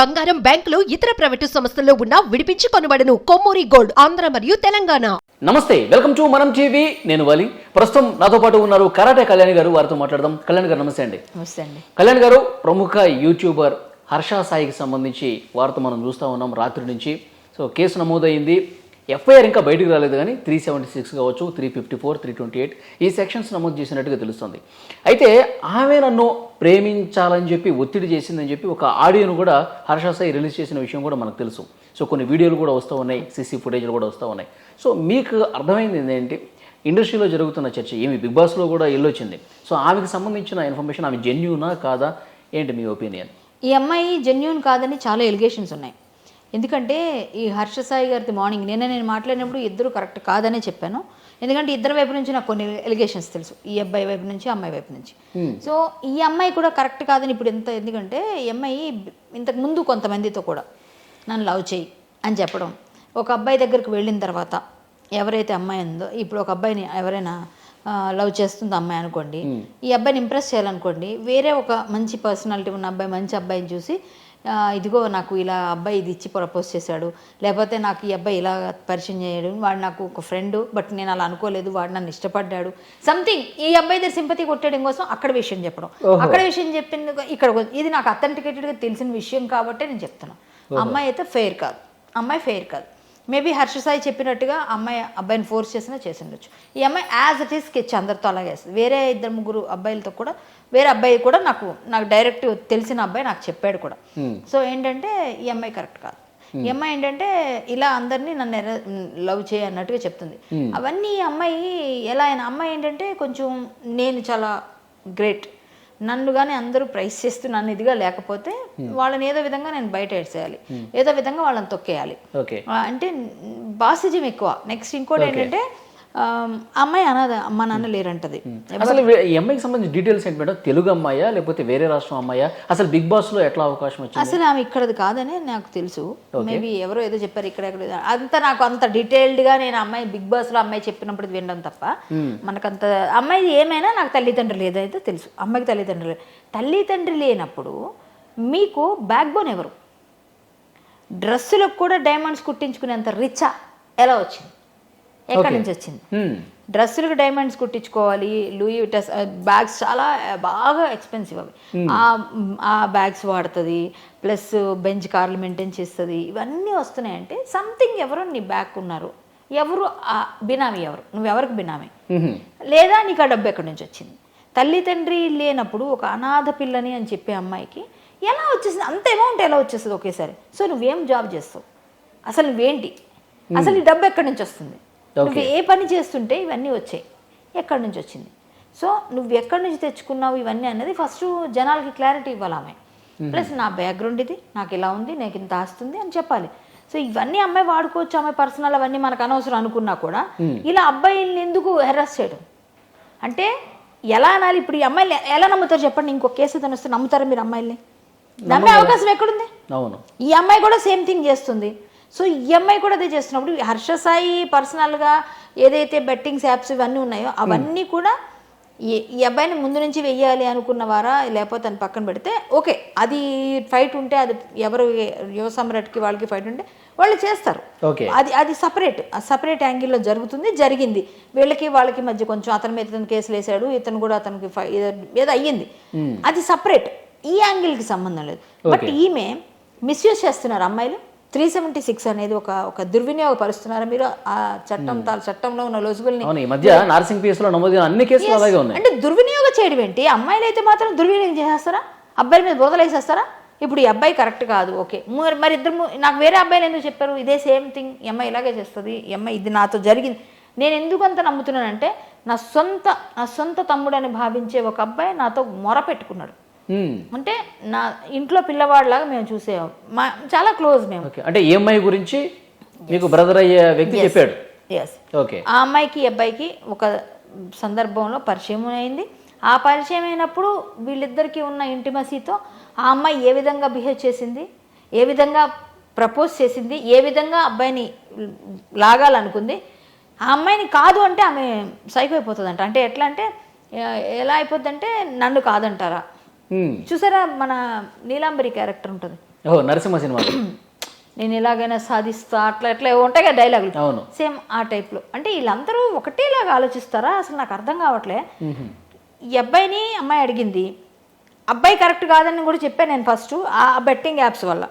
బంగారం బ్యాంకులు ఇతర ప్రైవేటు సంస్థల్లో ఉన్న విడిపించి కొనబడను కొమ్మూరి గోల్డ్ ఆంధ్ర మరియు తెలంగాణ. నమస్తే వెల్కమ్ టు మనం టీవీ. నేను వాలి. ప్రస్తుతం నాతో పాటు ఉన్నారు కరాటే కళ్యాణ్ గారు. వారితో మాట్లాడదాం. కళ్యాణ్ గారు నమస్తే అండి. నమస్తే అండి. కళ్యాణ్ గారు ప్రముఖ యూట్యూబర్ హర్ష సాయికి సంబంధించి వార్త మనం చూస్తూ ఉన్నాం రాత్రి నుంచి. సో కేసు నమోదైంది. ఎఫ్ఐఆర్ ఇంకా బయటకు రాలేదు కానీ త్రీ సెవెంటీ సిక్స్ కావచ్చు three fifty four three twenty eight ఈ సెక్షన్స్ నమోదు చేసినట్టుగా తెలుస్తుంది. అయితే ఆమె నన్ను ప్రేమించాలని చెప్పి ఒత్తిడి చేసిందని చెప్పి ఒక ఆడియోను కూడా హర్ష సాయి రిలీజ్ చేసిన విషయం కూడా మనకు తెలుసు. సో కొన్ని వీడియోలు కూడా వస్తూ ఉన్నాయి సీసీ ఫుటేజ్లు కూడా వస్తూ ఉన్నాయి. సో మీకు అర్థమైంది ఏంటి ఇండస్ట్రీలో జరుగుతున్న చర్చ ఏమి బిగ్ బాస్లో కూడా వెళ్ళొచ్చింది సో ఆమెకు సంబంధించిన ఇన్ఫర్మేషన్ ఆమె జెన్యునా కాదా? ఏంటి మీ ఒపీనియన్? ఈ అమ్మాయి జెన్యున్ కాదని చాలా ఎలిగేషన్స్ ఉన్నాయి. ఎందుకంటే ఈ హర్ష సాయి గారిది మార్నింగ్ నిన్న నేను మాట్లాడినప్పుడు ఇద్దరు కరెక్ట్ కాదనే చెప్పాను. ఎందుకంటే ఇద్దరు వైపు నుంచి నాకు కొన్ని ఎలిగేషన్స్ తెలుసు. ఈ అబ్బాయి వైపు నుంచి అమ్మాయి వైపు నుంచి. సో ఈ అమ్మాయి కూడా కరెక్ట్ కాదని ఇప్పుడు ఎంత ఎందుకంటే ఈ అమ్మాయి ఇంతకు ముందు కొంతమందితో కూడా నన్ను లవ్ చేయి అని చెప్పడం. ఒక అబ్బాయి దగ్గరికి వెళ్ళిన తర్వాత ఎవరైతే అమ్మాయి ఉందో ఇప్పుడు ఒక అబ్బాయిని ఎవరైనా లవ్ చేస్తుందో అమ్మాయి అనుకోండి ఈ అబ్బాయిని ఇంప్రెస్ చేయాలనుకోండి వేరే ఒక మంచి పర్సనాలిటీ ఉన్న అబ్బాయి మంచి అబ్బాయిని చూసి ఇదిగో నాకు ఇలా అబ్బాయి ఇది ఇచ్చి ప్రపోజ్ చేశాడు. లేకపోతే నాకు ఈ అబ్బాయి ఇలా పరిచయం చేయడు. వాడు నాకు ఒక ఫ్రెండ్ బట్ నేను అలా అనుకోలేదు. వాడు నన్ను ఇష్టపడ్డాడు. సంథింగ్ ఈ అబ్బాయి దగ్గర సింపతి కొట్టడం కోసం అక్కడ విషయం చెప్పడం. అక్కడ విషయం చెప్పింది ఇక్కడ ఇది నాకు అథెంటికేటెడ్గా తెలిసిన విషయం కాబట్టే నేను చెప్తున్నాను అమ్మాయి అయితే ఫెయిర్ కాదు. అమ్మాయి ఫెయిర్ కాదు. మేబీ హర్ష సాయి చెప్పినట్టుగా అమ్మాయి అబ్బాయిని ఫోర్స్ చేసినా చేసి ఉండొచ్చు ఈ అమ్మాయి యాజ్ ఇట్ ఈస్ స్కెచ్ అందరితో అలాగే వేస్తుంది వేరే ఇద్దరు ముగ్గురు అబ్బాయిలతో కూడా వేరే అబ్బాయి కూడా నాకు నాకు డైరెక్ట్ తెలిసిన అబ్బాయి నాకు చెప్పాడు కూడా. సో ఏంటంటే ఈ అమ్మాయి కరెక్ట్ కాదు. ఈ అమ్మాయి ఏంటంటే ఇలా అందరినీ నన్ను లవ్ చేయ అన్నట్టుగా చెప్తుంది. అవన్నీ ఈ అమ్మాయి ఎలా అయినా అమ్మాయి ఏంటంటే కొంచెం నేను చాలా గ్రేట్ నన్ను కానీ అందరూ ప్రైస్ చేస్తూ నన్ను ఇదిగా లేకపోతే వాళ్ళని ఏదో విధంగా నేను బయట వేసేయాలి ఏదో విధంగా వాళ్ళని తొక్కేయాలి. అంటే బాసిజం ఎక్కువ. నెక్స్ట్ ఇంకోటి ఏంటంటే అమ్మాయి అనాథ అమ్మ నాన్న లేరంటది. అసలు వీ- ఈ అమ్మాయికి సంబంధించిన డీటెయిల్స్ ఏంటి మేడం? తెలుగు అమ్మాయా లేకపోతే వేరే రాష్ట్రం అమ్మాయా? అసలు బిగ్ బాస్లో ఎట్లా అవకాశం వచ్చింది? అసలు ఆమె ఇక్కడది కాదని నాకు తెలుసు. మేబీ ఎవరో ఏదో చెప్పారు ఇక్కడ ఎక్కడ. అంత నాకు అంత డీటెయిల్డ్గా నేను అమ్మాయి బిగ్ బాస్లో అమ్మాయి చెప్పినప్పుడు వినడం తప్ప మనకంత అమ్మాయి ఏమైనా నాకు తల్లిదండ్రులు ఏదైతే తెలుసు అమ్మాయికి తల్లిదండ్రులు తల్లిదండ్రి లేనప్పుడు మీకు బ్యాక్ బోన్ ఎవరు? డ్రెస్సులకు కూడా డైమండ్స్ కుట్టించుకునేంత రిచా ఎలా వచ్చింది? ఎక్కడి నుంచి వచ్చింది. డ్రెస్సులకు డైమండ్స్ కుట్టించుకోవాలి లూయి విటస్ బ్యాగ్స్ చాలా బాగా ఎక్స్పెన్సివ్ అవి. ఆ బ్యాగ్స్ వాడుతుంది ప్లస్ బెంచ్ కార్లు మెయింటైన్ చేస్తుంది. ఇవన్నీ వస్తున్నాయంటే సంథింగ్ ఎవరు నీ బ్యాగ్ ఉన్నారు. ఎవరు ఆ బినామీ ఎవరు? నువ్వెవరికి బినామీ. లేదా నీకు ఆ డబ్బు ఎక్కడి నుంచి వచ్చింది? తల్లి తండ్రి లేనప్పుడు ఒక అనాథ పిల్లని అని చెప్పే అమ్మాయికి ఎలా వచ్చేసింది? అంత అమౌంట్ ఎలా వచ్చేస్తుంది ఒకేసారి? సో నువ్వేం జాబ్ చేస్తావు? అసలు నువ్వేంటి? అసలు ఈ డబ్బు ఎక్కడి నుంచి వస్తుంది? నువ్వు ఏ పని చేస్తుంటే ఇవన్నీ వచ్చాయి. ఎక్కడి నుంచి వచ్చింది? సో నువ్వు ఎక్కడి నుంచి తెచ్చుకున్నావు ఇవన్నీ అనేది ఫస్ట్ జనాలకి క్లారిటీ ఇవ్వాలి ఆమె. ప్లస్ నా బ్యాక్గ్రౌండ్ ఇది నాకు ఇలా ఉంది నాకు ఇంత ఆస్తుంది అని చెప్పాలి. సో ఇవన్నీ అమ్మాయి వాడుకోవచ్చు అమ్మాయి పర్సనల్ అవన్నీ మనకు అనవసరం అనుకున్నా కూడా ఇలా అబ్బాయిల్ని ఎందుకు హెరాస్ చేయడం? అంటే ఎలా అనాలి? ఇప్పుడు ఈ అమ్మాయిలు ఎలా నమ్ముతారు చెప్పండి? ఇంకో కేసు ఏదైనా వస్తే నమ్ముతారా మీరు అమ్మాయిల్ని? నమ్మే అవకాశం ఎక్కడుంది? అవును. ఈ అమ్మాయి కూడా సేమ్ థింగ్ చేస్తుంది. సో ఈ అమ్మాయి కూడా అదే చేస్తున్నప్పుడు హర్ష సాయి పర్సనల్గా ఏదైతే బెట్టింగ్స్ యాప్స్ ఇవన్నీ ఉన్నాయో అవన్నీ కూడా ఈ అబ్బాయిని ముందు నుంచి వెయ్యాలి అనుకున్నవారా లేకపోతే అని పక్కన పెడితే ఓకే అది ఫైట్ ఉంటే అది ఎవరు యువ సమ్రాట్కి వాళ్ళకి ఫైట్ ఉంటే వాళ్ళు చేస్తారు. ఓకే. అది అది సపరేట్ ఆ సపరేట్ యాంగిల్లో జరుగుతుంది జరిగింది. వీళ్ళకి వాళ్ళకి మధ్య కొంచెం అతని మీద ఇతను కేసులు వేసాడు ఇతను కూడా అతనికి ఏదో అయ్యింది. అది సపరేట్. ఈ యాంగిల్కి సంబంధం లేదు. బట్ ఈమె మిస్యూజ్ చేస్తున్నారు అమ్మాయిలు. త్రీ సెవెంటీ సిక్స్ అనేది ఒక ఒక దుర్వినియోగపరుస్తున్నారా మీరు? ఆ చట్టం తా- చట్టంలో ఉన్న లొసుగుల్ని? ఈ మధ్య నార్సింగ్ పిఎస్లో నమోదు అన్ని కేసులు అలాగే ఉన్నాయి. అంటే దుర్వినియోగం చేయడం ఏంటి? అమ్మాయిలు అయితే మాత్రం దుర్వినియోగం చేసేస్తారా? అబ్బాయిల మీద బురదలేసేస్తారా ఇప్పుడు ఈ అబ్బాయి కరెక్ట్ కాదు ఓకే. మరి ఇద్దరు నాకు వేరే అబ్బాయిలు ఎందుకు చెప్పారు? ఇదే సేమ్ థింగ్ ఈ అమ్మాయి ఇలాగే చేస్తుంది ఈ అమ్మాయి ఇది నాతో జరిగింది. నేను ఎందుకు అంత నమ్ముతున్నానంటే నా సొంత నా సొంత తమ్ముడని భావించే ఒక అబ్బాయి నాతో మొర పెట్టుకున్నాడు. అంటే నా ఇంట్లో పిల్లవాడిలాగా మేము చూసే మా చాలా క్లోజ్ మేము. అంటే ఈ అమ్మాయి గురించి మీకు బ్రదర్ అయ్యే వ్యక్తి చెప్పాడు? ఎస్ ఓకే ఆ అమ్మాయికి అబ్బాయికి ఒక సందర్భంలో పరిచయం అయింది. ఆ పరిచయం అయినప్పుడు వీళ్ళిద్దరికీ ఉన్న ఇంటిమసీతో ఆ అమ్మాయి ఏ విధంగా బిహేవ్ చేసింది ఏ విధంగా ప్రపోజ్ చేసింది ఏ విధంగా అబ్బాయిని లాగాలనుకుంది. ఆ అమ్మాయిని కాదు అంటే ఆమె సైకో అయిపోతుందంట. అంటే ఎట్లా అంటే ఎలా అయిపోద్దంటే నన్ను కాదంటారా. చూసారా మన నీలాంబరి క్యారెక్టర్ ఉంటుంది? ఓ నరసింహ సినిమా. నేను ఎలాగైనా సాధిస్తా అట్లా అట్లా ఏవో ఉంటాయి కదా డైలాగులు అవును. సేమ్ ఆ టైప్లో అంటే వీళ్ళందరూ ఒకటేలాగా ఆలోచిస్తారా? అసలు నాకు అర్థం కావట్లే. ఈ అబ్బాయిని అమ్మాయి అడిగింది. అబ్బాయి కరెక్ట్ కాదని కూడా చెప్పాను నేను ఫస్ట్ ఆ బెట్టింగ్ యాప్స్ వల్ల.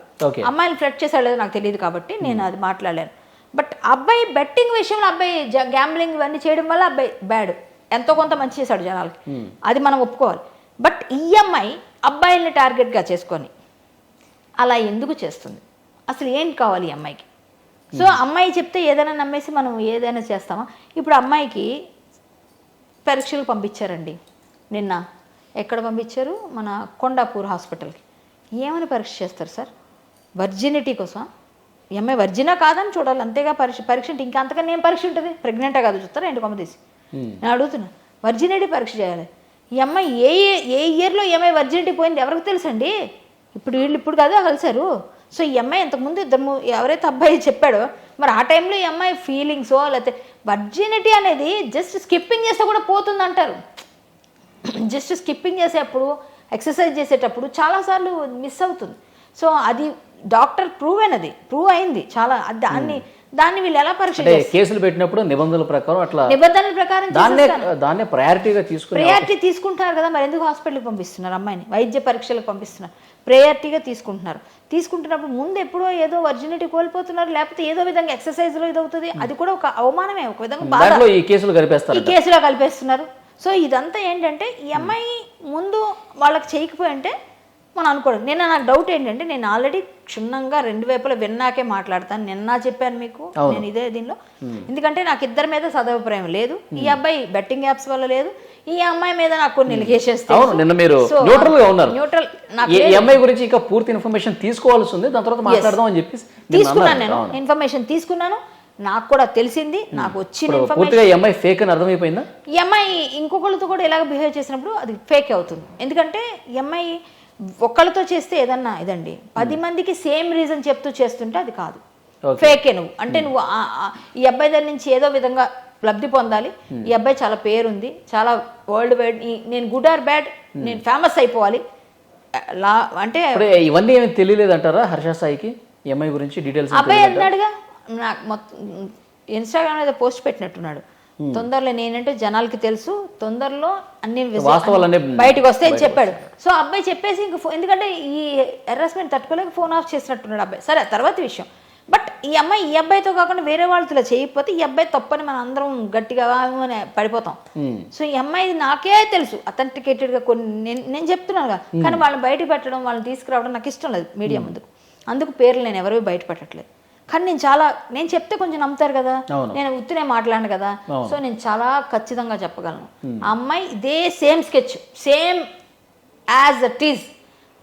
అమ్మాయిని ఫ్లడ్ చేశాడు లేదో నాకు తెలియదు కాబట్టి నేను అది మాట్లాడలేను. బట్ అబ్బాయి బెట్టింగ్ విషయంలో అబ్బాయి గ్యాంబ్లింగ్ ఇవన్నీ చేయడం వల్ల అబ్బాయి బ్యాడ్ ఎంతో కొంత మంచి చేశాడు జనాలకి. అది మనం ఒప్పుకోవాలి. బట్ ఈ అమ్మాయి అబ్బాయిల్ని టార్గెట్గా చేసుకొని అలా ఎందుకు చేస్తుంది? అసలు ఏం కావాలి ఈ అమ్మాయికి? సో అమ్మాయి చెప్తే ఏదైనా నమ్మేసి మనం ఏదైనా చేస్తామా? ఇప్పుడు అమ్మాయికి పరీక్షలు పంపించారండి నిన్న. ఎక్కడ పంపించారు? మన కొండాపూర్ హాస్పిటల్కి. ఏమని పరీక్ష చేస్తారు సార్? వర్జినిటీ కోసం ఈ అమ్మాయి వర్జినా కాదని చూడాలి. అంతేగా పరీక్ష పరీక్ష అంటే ఇంకా అంతకన్నా ఏం పరీక్ష ఉంటుంది? ప్రెగ్నెంటా కాదు చూస్తారా? ఏంటి కొమ్మ తీసి? నేను అడుగుతున్నా. వర్జినిటీ పరీక్ష చేయాలి. ఈ అమ్మాయి ఏ ఏ- ఇయర్లో ఈ అమ్మాయి వర్జినిటీ పోయింది ఎవరికి తెలుసండి? ఇప్పుడు వీళ్ళు ఇప్పుడు కదా కలిశారు. సో ఈ అమ్మాయి ఇంతకుముందు ఇద్దరు ము- ఎవరైతే అబ్బాయి చెప్పాడో మరి ఆ టైంలో ఈ అమ్మాయి ఫీలింగ్సో లేకపోతే వర్జినిటీ అనేది జస్ట్ స్కిప్పింగ్ చేస్తే కూడా పోతుంది అంటారు జస్ట్ స్కిప్పింగ్ చేసేటప్పుడు ఎక్సర్సైజ్ చేసేటప్పుడు చాలాసార్లు మిస్ అవుతుంది. సో అది డాక్టర్ ప్రూవ్ అయినది ప్రూవ్ అయింది చాలా. దాన్ని hmm. దాన్ని వీళ్ళు ఎలా పరీక్ష కేసులు పెట్టినప్పుడు నిబంధనల ప్రకారం అట్లా నిబంధనల ప్రకారం దాన్నే. దాన్నే ప్రయారిటీగా తీసుకుని ప్రయారిటీ తీసుకుంటున్నారు కదా మరి ఎందుకు హాస్పిటల్కి పంపిస్తున్నారు అమ్మాయిని? వైద్య పరీక్షలకు పంపిస్తున్నారు. ప్రయారిటీగా తీసుకుంటున్నారు. తీసుకుంటున్నప్పుడు ముందు ఎప్పుడో ఏదో వర్జినిటీ కోల్పోతున్నారు లేకపోతే ఏదో విధంగా ఎక్సర్సైజ్లో ఇది అవుతుంది అది కూడా ఒక అవమానమే ఒక విధంగా ఈ కేసులు ఈ కలిపేస్తారు కేసులో కలిపేస్తున్నారు. సో ఇదంతా ఏంటంటే ఈ అమ్మాయి ముందు వాళ్ళకి చేయకపోయి అంటే మనం అనుకోవడం నిన్న నాకు డౌట్ ఏంటంటే నేను ఆల్రెడీ క్షుణ్ణంగా రెండు వైపులా విన్నాకే మాట్లాడతాను. నిన్న చెప్పాను మీకు నేను ఇదే దీనిలో. ఎందుకంటే నాకు ఇద్దరి మీద సదభిప్రాయం లేదు. ఈ అబ్బాయి బెట్టింగ్ యాప్స్ వల్ల లేదు. ఈ అమ్మాయి మీద నాకు కొన్ని ఎలిగేషన్స్ అవును నిన్న మీరు న్యూట్రల్గా ఉన్నారు. న్యూట్రల్ నాకు ఈ అమ్మాయి గురించి ఇంకా పూర్తి ఇన్ఫర్మేషన్ తీసుకోవాల్సి ఉంది. దాని తర్వాత మాట్లాడదాం అని చెప్పి నిన్న తీసుకున్నాను. నేను. ఇన్ఫర్మేషన్ తీసుకున్నాను. నాకు కూడా తెలిసింది. నాకు వచ్చిన పూర్తిగా ఈ అమ్మాయి ఫేక్ అని అర్థమైపోయిందా? అమ్మాయి ఇంకొకళ్ళతో కూడా ఇలాగ బిహేవ్ చేసినప్పుడు అది ఫేక్ అవుతుంది. ఎందుకంటే ఈ అమ్మాయి ఒక్కళ్ళతో చేస్తే ఏదన్నా ఇదండి. పది మందికి సేమ్ రీజన్ చెప్తూ చేస్తుంటే అది కాదు. ఫేకే నువ్వు. అంటే నువ్వు ఆ- ఆ- ఈ అబ్బాయి దగ్గర నుంచి ఏదో విధంగా లబ్ధి పొందాలి. ఈ అబ్బాయి చాలా పేరుంది. చాలా వరల్డ్ వైడ్. నేను గుడ్ ఆర్ బ్యాడ్ నేను ఫేమస్ అయిపోవాలి. లా అంటే ఇవన్నీ ఏమి తెలియలేదు అంటారా హర్ష సాయికి? అమ్మాయి గురించి డీటెయిల్స్ అబ్బాయి అన్నాడుగా నాకు మొత్తం ఇన్స్టాగ్రామ్ మీద పోస్ట్ పెట్టినట్టున్నాడు. తొందరలో నేనంటే జనాలకి తెలుసు తొందరలో అన్ని బయటకు వస్తే అని చెప్పాడు. సో అబ్బాయి చెప్పేసి ఇంక ఎందుకంటే ఈ హెరాస్మెంట్ తట్టుకోలేక ఫోన్ ఆఫ్ చేసినట్టున్నాడు అబ్బాయి. సరే తర్వాత విషయం. బట్ ఈ అమ్మాయి ఈ అబ్బాయితో కాకుండా వేరే వాళ్ళతో చేయకపోతే ఈ అబ్బాయి తప్పని మనం అందరం గట్టిగా అని పడిపోతాం. సో ఈ అమ్మాయి నాకే తెలుసు authenticated గా కొన్ని నేను నేను చెప్తున్నాను కదా కానీ వాళ్ళని బయట పెట్టడం వాళ్ళని తీసుకురావడం నాకు ఇష్టం లేదు మీడియా ముందుకు. అందుకు పేర్లు నేను ఎవరు బయట పెట్టట్లేదు. కానీ నేను చాలా నేను చెప్తే కొంచెం నమ్ముతారు కదా. నేను ఉత్తినే మాట్లాడను కదా? సో నేను చాలా ఖచ్చితంగా చెప్పగలను. ఆ అమ్మాయి ఇదే same sketch same as it is.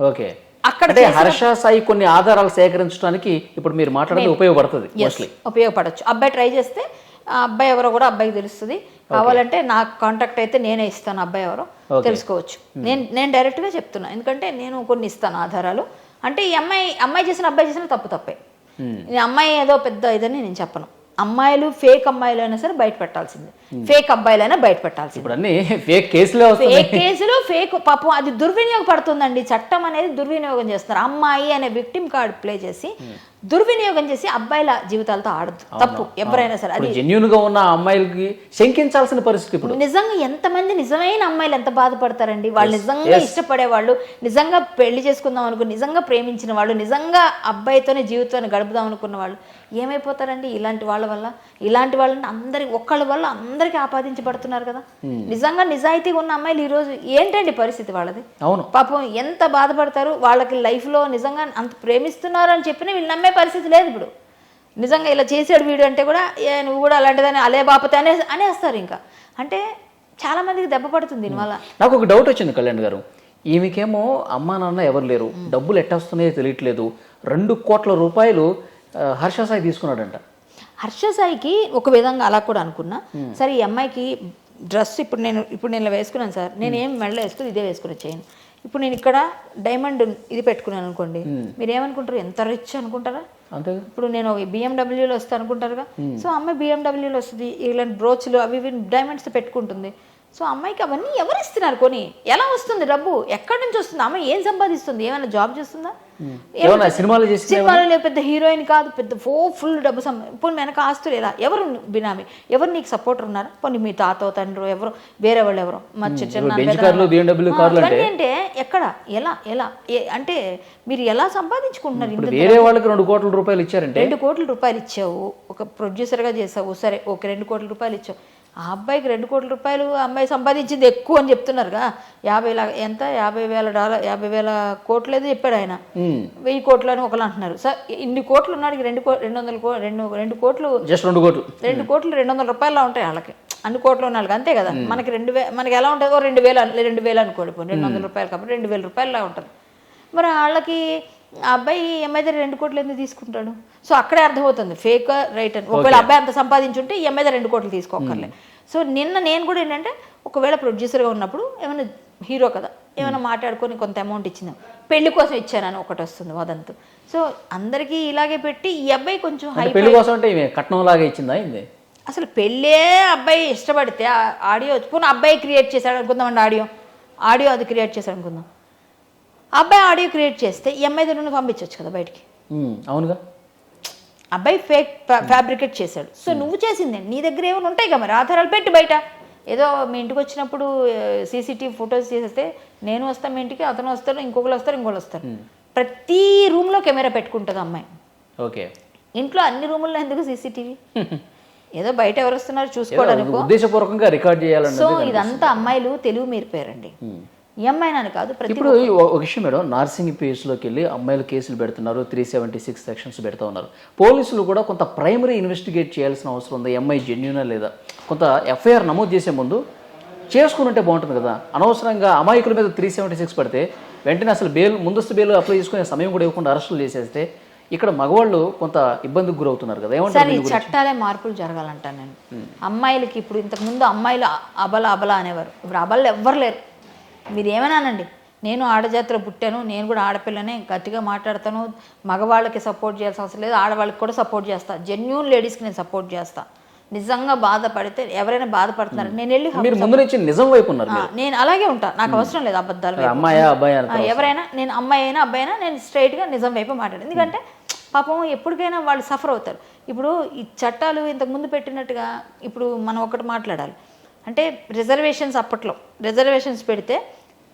Okay. అక్కడ హర్ష సాయి కొన్ని ఆధారాలు సేకరించడానికి ఇప్పుడు మీరు మాట్లాడితే ఉపయోగపడుతుంది మోస్ట్లీ ఉపయోగపడవచ్చు అబ్బాయి ట్రై చేస్తే ఆ అబ్బాయి ఎవరో కూడా అబ్బాయికి తెలుస్తుంది. కావాలంటే నాకు కాంటాక్ట్ అయితే నేనే ఇస్తాను అబ్బాయి ఎవరో. తెలుసుకోవచ్చు. నేను నేను డైరెక్ట్గా చెప్తున్నా. ఎందుకంటే నేను కొన్ని ఇస్తాను ఆధారాలు. అంటే ఈ అమ్మాయి అమ్మాయి చేసిన అబ్బాయి చేసిన తప్పు తప్పే. Hmm. అమ్మాయి ఏదో పెద్ద ఇదని నేను చెప్పను. అమ్మాయిలు ఫేక్ అమ్మాయిలు అయినా సరే బయట పెట్టాల్సిందే. ఫేక్ అబ్బాయిలైనా బయట పెట్టాల్సిందే ఇప్పుడు అన్ని ఫేక్ కేసులే ఫేక్ కేసులో ఫేక్ పాపం అది దుర్వినియోగపడుతుందండి. చట్టం అనేది దుర్వినియోగం చేస్తున్నారు. అమ్మాయి అనే విక్టిమ్ కార్డ్ ప్లే చేసి దుర్వినియోగం చేసి అబ్బాయిల జీవితాలతో ఆడద్దు. తప్పు. ఎవరైనా సరే. అది ఇప్పుడు జెన్యున్గా ఉన్న అమ్మాయిలకి శంకించాల్సిన పరిస్థితి ఇప్పుడు. నిజంగా ఎంతమంది నిజమైన అమ్మాయిలు ఎంత బాధపడతారండి? వాళ్ళు నిజంగా ఇష్టపడే వాళ్ళు నిజంగా పెళ్ళి చేసుకుందాం అనుకుని నిజంగా ప్రేమించిన వాళ్ళు నిజంగా అబ్బాయితోనే జీవితాన్ని గడుపుదాం అనుకున్న వాళ్ళు ఏమైపోతారండి? ఇలాంటి వాళ్ళ వల్ల ఇలాంటి వాళ్ళని అందరి ఒక్కళ్ళ వల్ల అందరికీ ఆపాదించబడుతున్నారు కదా. నిజంగా నిజాయితీగా ఉన్న అమ్మాయిలు ఈరోజు ఏంటండి పరిస్థితి వాళ్ళది? అవును. పాపం ఎంత బాధపడతారు? వాళ్ళకి లైఫ్లో నిజంగా అంత ప్రేమిస్తున్నారు అని చెప్పినా వీళ్ళు నమ్మే పరిస్థితి లేదు ఇప్పుడు. నిజంగా ఇలా చేసాడు వీడు అంటే కూడా ఏ నువ్వు కూడా అలాంటిదని అలే బాపతే అనే అనేస్తారు ఇంకా. అంటే చాలా మందికి దెబ్బ పడుతుంది దీనివల్ల. నాకు ఒక డౌట్ వచ్చింది కళ్యాణ్ గారు. ఈమెకేమో అమ్మా నాన్న ఎవరు లేరు డబ్బులు ఎట్ట వస్తున్నాయో తెలియట్లేదు. రెండు కోట్ల రూపాయలు ఆ, హర్ష సాయి తీసుకున్నాడంట. హర్ష సాయికి ఒక విధంగా అలా కూడా అనుకున్నా. సరే ఈ అమ్మాయికి డ్రెస్ ఇప్పుడు నేను ఇప్పుడు నేను ఇలా వేసుకున్నాను సార్. నేను ఏం మెడలో వేసుకుని ఇదే వేసుకుని వచ్చాను. ఇప్పుడు నేను ఇక్కడ డైమండ్ ఇది పెట్టుకున్నాను అనుకోండి. మీరు ఏమనుకుంటారు ఎంత రిచ్ అనుకుంటారా? ఇప్పుడు నేను బిఎండబ్ల్యూలో వస్తాను అనుకుంటారుగా. సో అమ్మాయి బిఎండబ్ల్యూలో వస్తుంది. ఇలాంటి బ్రోచ్లు అవి ఇవి డైమండ్స్ పెట్టుకుంటుంది. సో అమ్మాయికి అవన్నీ ఎవరు ఇస్తున్నారు కొని? ఎలా వస్తుంది డబ్బు? ఎక్కడి నుంచి వస్తుంది? అమ్మాయి ఏం సంపాదిస్తుంది? ఏమైనా జాబ్ చేస్తుందా? సినిమాలు సినిమాలో పెద్ద హీరోయిన్ కాదు పెద్ద ఫో ఫుల్ డబ్బు ఇప్పుడు వెనక ఆస్తులు ఎలా ఎవరు బినామీ? ఎవరు నీకు సపోర్టర్ ఉన్నారు? పోనీ మీ తాత తండ్రి ఎవరు? వేరే వాళ్ళు ఎవరు? మా చిన్న అంటే? ఎక్కడ? ఎలా ఎలా? అంటే మీరు ఎలా సంపాదించుకుంటున్నారు వేరే వాళ్ళకి రెండు కోట్ల రూపాయలు ఇచ్చారంటే? రెండు కోట్ల రూపాయలు ఇచ్చావు. ఒక ప్రొడ్యూసర్గా చేసావు. సరే ఓకే రెండు కోట్ల రూపాయలు ఇచ్చావు. ఆ అబ్బాయికి రెండు కోట్ల రూపాయలు అమ్మాయి సంపాదించింది ఎక్కువ అని చెప్తున్నారుగా. యాభై లా ఎంత? యాభై వేల డాలర్ యాభై వేల కోట్లు ఏదో చెప్పాడు ఆయన. వెయ్యి కోట్లు అని ఒకళ్ళు అంటున్నారు. సార్ ఇన్ని కోట్లు ఉన్నాడికి రెండు కో రెండు వందల కో రెండు రెండు కోట్లు జస్ట్ రెండు కోట్లు. రెండు కోట్లు రెండు వందల రూపాయలు ఉంటాయి వాళ్ళకి. అన్ని కోట్లు ఉన్న వాళ్ళకి అంతే కదా. మనకి రెండు వే మనకి ఎలా ఉంటుందో రెండు వేలు రెండు వేలు అనుకోండి. రెండు వందల రూపాయలు కాబట్టి రెండు వేల రూపాయలు ఉంటుంది. మరి వాళ్ళకి ఆ అబ్బాయి దగ్గర రెండు కోట్లు ఎందుకు తీసుకుంటాడు? సో అక్కడే అర్థమవుతుంది. ఫేక్ రైట్ అని. ఒకవేళ అబ్బాయి అంత సంపాదించుంటే ఈ అమ్మాయి దగ్గర రెండు కోట్లు తీసుకోకర్లే సో నిన్న నేను కూడా ఏంటంటే ఒకవేళ ప్రొడ్యూసర్గా ఉన్నప్పుడు ఏమైనా హీరో కదా ఏమైనా మాట్లాడుకొని కొంత అమౌంట్ ఇచ్చింది పెళ్ళి కోసం ఇచ్చానని ఒకటి వస్తుంది వదంతు. సో అందరికీ ఇలాగే పెట్టి ఈ అబ్బాయి కొంచెం హై పెళ్ళి కోసం అంటే కట్నం లాగా ఇచ్చిందా అసలు పెళ్ళే అబ్బాయి ఇష్టపడితే ఆడియో పోనీ అబ్బాయి క్రియేట్ చేశాడు అనుకుందామండి ఆడియో. ఆడియో అది క్రియేట్ చేశాడు అనుకుందాం. అబ్బాయి ఆడియో క్రియేట్ చేస్తే ఈ అమ్మాయి దగ్గర నుండి పంపించవచ్చు కదా బయటికి? అవునుగా. అబ్బాయి ఫేక్ ఫ్యాబ్రికేట్ చేశాడు. సో నువ్వు చేసింది నీ దగ్గర ఏమైనా ఉంటాయి కదా మరి? ఆధారాలు పెట్టి బయట. ఏదో మీ ఇంటికి వచ్చినప్పుడు సీసీటీవీ ఫొటోస్ చేసేస్తే నేను వస్తాను మీ ఇంటికి అతను వస్తాడు ఇంకొకరు వస్తారు ఇంకోళ్ళు వస్తారు. ప్రతి రూమ్లో కెమెరా పెట్టుకుంటుంది అమ్మాయి. ఓకే. ఇంట్లో అన్ని రూముల్లో ఎందుకు సీసీటీవీ? ఏదో బయట ఎవరు వస్తున్నారు చూసుకోవడానికి ఉద్దేశపూర్వకంగా రికార్డ్ సో ఇదంతా అమ్మాయిలు తెలుగు మీరిపోయారండి. ఈ అమ్మాయినని కాదు ప్రతి ఇప్పుడు ఒక విషయం మేడం నార్సింగ్ పేజ్లోకి వెళ్ళి అమ్మాయిలు కేసులు పెడుతున్నారు త్రీ సెవెంటీ సిక్స్ సెక్షన్స్ పెడతా ఉన్నారు. పోలీసులు కూడా కొంత ప్రైమరీ ఇన్వెస్టిగేట్ చేయాల్సిన అవసరం ఉంది? ఎంఐ జెన్యునా లేదా? కొంత ఎఫ్ఐఆర్ నమోదు చేసే ముందు చేసుకుని ఉంటే బాగుంటుంది కదా? అనవసరంగా అమాయకుల మీద త్రీ సెవెంటీ సిక్స్ పడితే వెంటనే అసలు బెయిల్ ముందస్తు బెయిల్ అప్లై చేసుకునే సమయం కూడా ఇవ్వకుండా అరెస్టులు చేసేస్తే ఇక్కడ మగవాళ్ళు కొంత ఇబ్బందికి గురవుతున్నారు కదా? ఏమంటారు ఈ చట్టాలే మార్పులు జరగాలంటాను నేను. అమ్మాయిలకి ఇప్పుడు ఇంతకు ముందు అమ్మాయిలు అబల అబల అనేవారు. ఇప్పుడు అబలు ఎవ్వరు లేరు. మీరు ఏమన్నానండి నేను ఆడజాతిలో పుట్టాను నేను కూడా ఆడపిల్లనే గట్టిగా మాట్లాడతాను మగవాళ్ళకి సపోర్ట్ చేయాల్సిన అవసరం లేదు ఆడవాళ్ళకి కూడా సపోర్ట్ చేస్తా. జెన్యున్ లేడీస్కి నేను సపోర్ట్ చేస్తా. నిజంగా బాధపడితే ఎవరైనా బాధపడుతున్నారు? నేను వెళ్ళి మీరు ముందు నుంచి నిజం వైపు ఉన్నారు నేను అలాగే ఉంటా. నాకు అవసరం లేదు అబద్ధాలు. అమ్మాయా అబ్బాయి ఎవరైనా నేను అమ్మాయి అయినా అబ్బాయి అయినా నేను స్ట్రైట్గా నిజం వైపు మాట్లాడాను. ఎందుకంటే పాపం ఎప్పటికైనా వాళ్ళు సఫర్ అవుతారు. ఇప్పుడు ఈ చట్టాలు ఇంతకు ముందు పెట్టినట్టుగా ఇప్పుడు మనం ఒకటి మాట్లాడాలి. అంటే రిజర్వేషన్స్ అప్పట్లో రిజర్వేషన్స్ పెడితే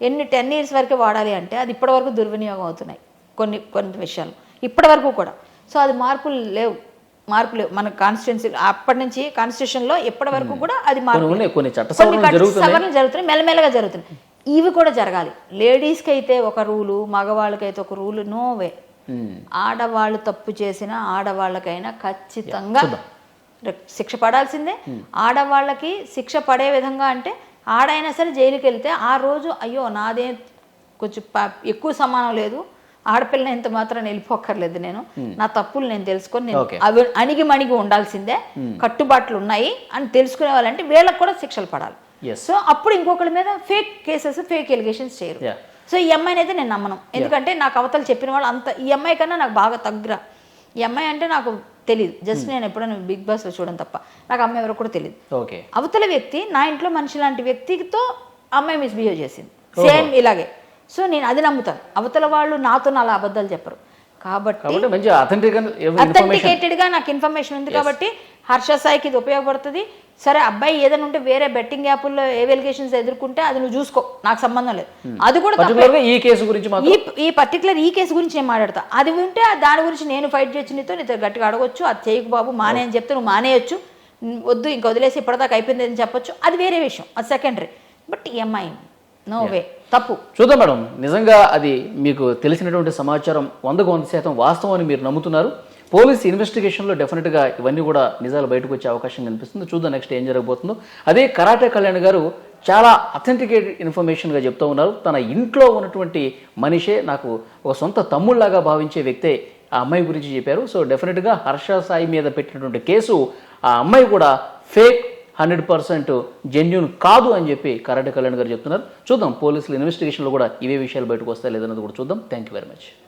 ఎన్ని టెన్ ఇయర్స్ వరకే వాడాలి అంటే అది ఇప్పటివరకు దుర్వినియోగం అవుతున్నాయి కొన్ని కొన్ని విషయాలు. ఇప్పటి వరకు కూడా. సో అది మార్పులు లేవు. మార్పు లేవు. మన కాన్స్టిట్యున్సీ అప్పటి నుంచి కాన్స్టిట్యూషన్లో ఇప్పటి వరకు కూడా అది మార్పు కొన్ని ఉన్నాయి, కొన్ని చట్ట కొన్ని సవరణలు జరుగుతున్నాయి. మెల్లమెల్లగా జరుగుతున్నాయి. ఇవి కూడా జరగాలి. లేడీస్కి అయితే ఒక రూలు మగవాళ్ళకైతే ఒక రూలు నో వే. ఉమ్. ఆడవాళ్ళు తప్పు చేసిన ఆడవాళ్ళకైనా ఖచ్చితంగా శిక్ష పడాల్సిందే. ఆడవాళ్ళకి శిక్ష పడే విధంగా అంటే ఆడైనా సరే జైలుకి వెళ్తే ఆ రోజు అయ్యో నాదే కొంచెం ఎక్కువ సమానం లేదు. ఆడపిల్లని ఎంత మాత్రం వెళ్ళిపోక్కర్లేదు నేను. నా తప్పులు నేను తెలుసుకొని నేను. అవి అణిగి మణిగి ఉండాల్సిందే. కట్టుబాట్లు ఉన్నాయి అని తెలుసుకునే వాళ్ళంటే వీళ్ళకి కూడా శిక్షలు పడాలి. సో అప్పుడు ఇంకొకరి మీద ఫేక్ కేసెస్ ఫేక్ ఎలిగేషన్స్ చేయరు. సో ఈ అమ్మాయిని అయితే నేను నమ్మను. ఎందుకంటే నాకు అవతలు చెప్పిన వాళ్ళు అంత ఈ అమ్మాయి కన్నా నాకు బాగా తగ్గురా. ఈ అమ్మాయి అంటే నాకు తెలియదు జస్ట్ నేను ఎప్పుడైనా బిగ్ బాస్లో చూడడం తప్ప. నాకు అమ్మాయి ఎవరో కూడా తెలియదు ఓకే. అవతల వ్యక్తి నా ఇంట్లో మనిషి లాంటి వ్యక్తితో అమ్మాయి మిస్బిహేవ్ చేసింది. సేమ్ ఇలాగే. సో నేను అది నమ్ముతాను. అవతల వాళ్ళు నాతో అలా అబద్ధాలు చెప్పరు. కాబట్టి మంచి అథెంటికేటెడ్గా నాకు ఇన్ఫర్మేషన్ ఉంది కాబట్టి హర్ష సాయికి ఇది ఉపయోగపడుతుంది. సరే అబ్బాయి ఏదైనా ఉంటే వేరే బెట్టింగ్ యాప్ల్లో ఏ వెలిగేషన్స్ ఎదుర్కొంటే అది నువ్వు చూసుకో. నాకు సంబంధం లేదు. అది కూడా ఈ కేసు గురించి ఈ పర్టికులర్ ఈ కేసు గురించి నేను మాట్లాడతా. అది ఉంటే దాని గురించి నేను ఫైట్ చేసి నీతో నీతో గట్టిగా అడగొచ్చు. అది చేయకు బాబు మానే అని చెప్తే నువ్వు మానేయొచ్చు. వద్దు ఇంక వదిలేసి ఇప్పటిదాకా అయిపోయింది అని చెప్పొచ్చు. అది వేరే విషయం. అది సెకండరీ బట్ ఈ అమ్మాయి నో వే తప్పు. చూద్దాం మేడం. నిజంగా అది మీకు తెలిసినటువంటి సమాచారం వందకు వంద శాతం వాస్తవం అని మీరు నమ్ముతున్నారు. పోలీస్ ఇన్వెస్టిగేషన్లో డెఫినెట్గా ఇవన్నీ కూడా నిజాలు బయటకు వచ్చే అవకాశం కనిపిస్తుంది. చూద్దాం నెక్స్ట్ ఏం జరగబోతుందో. అదే కరాటే కళ్యాణ్ గారు చాలా అథెంటికేట్ ఇన్ఫర్మేషన్గా చెప్తూ ఉన్నారు. తన ఇంట్లో ఉన్నటువంటి మనిషే నాకు ఒక సొంత తమ్ముళ్ళాగా భావించే వ్యక్తే ఆ అమ్మాయి గురించి చెప్పారు. సో డెఫినెట్గా హర్ష సాయి మీద పెట్టినటువంటి కేసు ఆ అమ్మాయి కూడా ఫేక్ హండ్రెడ్ పర్సెంట్ జెన్యున్ కాదు అని చెప్పి కరాటే కళ్యాణ్ గారు చెప్తున్నారు. చూద్దాం పోలీసులు ఇన్వెస్టిగేషన్లో కూడా ఇవే విషయాలు బయటకు వస్తాయి లేదన్నది కూడా చూద్దాం. Thank you very much.